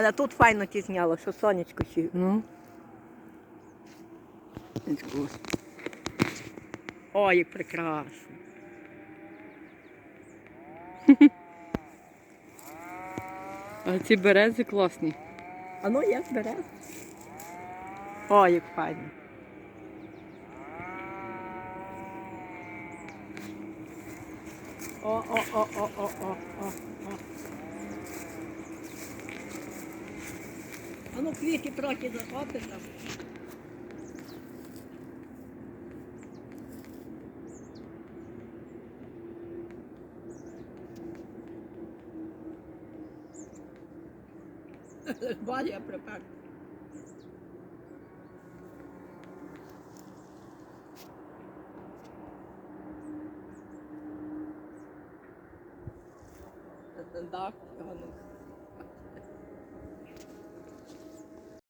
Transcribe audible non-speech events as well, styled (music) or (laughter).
Але тут файно ті зняло, що сонечко сів. Ну. Ой, як прекрасно. А ці берези класні. А ну як бере? Ой, як файно. О, о, о, о, о, о, о, о. Ну квіти трохи захопи там. Бачу, (laughs) припер. Так, його не